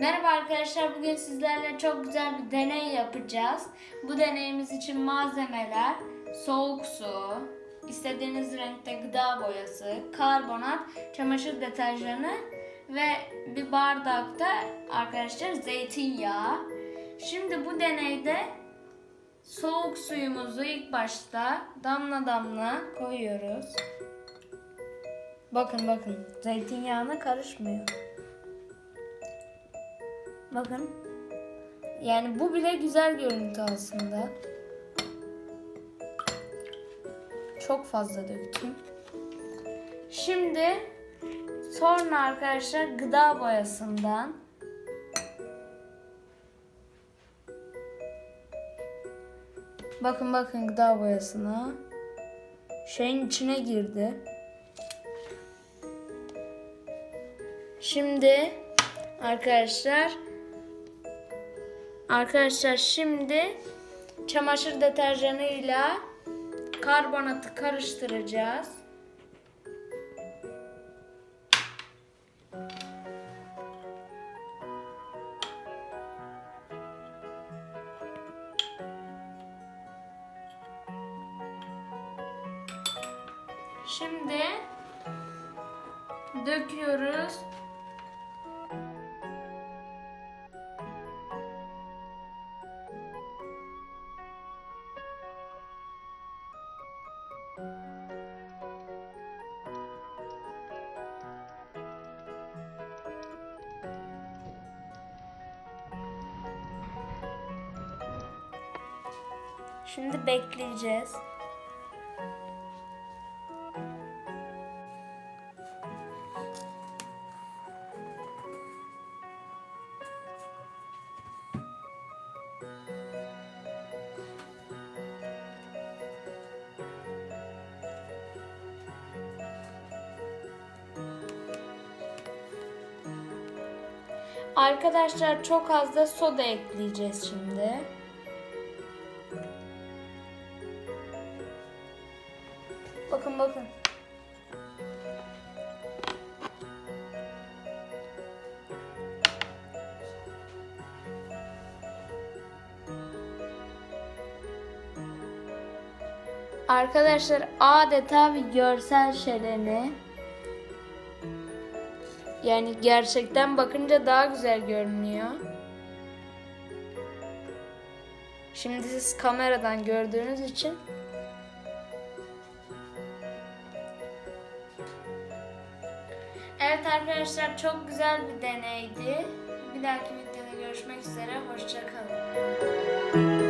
Merhaba arkadaşlar. Bugün sizlerle çok güzel bir deney yapacağız. Bu deneyimiz için malzemeler soğuk su, istediğiniz renkte gıda boyası, karbonat, çamaşır deterjanı ve bir bardakta arkadaşlar zeytinyağı. Şimdi bu deneyde soğuk suyumuzu ilk başta damla damla koyuyoruz. Bakın bakın zeytinyağına karışmıyor. Bakın. Yani bu bile güzel görüntü aslında. Çok fazla döktüm. Şimdi sonra arkadaşlar gıda boyasından Bakın bakın gıda boyasına şeyin içine girdi. Şimdi arkadaşlar Arkadaşlar şimdi çamaşır deterjanıyla karbonatı karıştıracağız. Şimdi döküyoruz. Şimdi bekleyeceğiz. Arkadaşlar çok az da soda ekleyeceğiz şimdi. Bakın bakın. Arkadaşlar adeta bir görsel şöleni. Yani gerçekten bakınca daha güzel görünüyor. Şimdi siz kameradan gördüğünüz için Evet arkadaşlar çok güzel bir deneydi. Bir dahaki videoda görüşmek üzere. Hoşçakalın.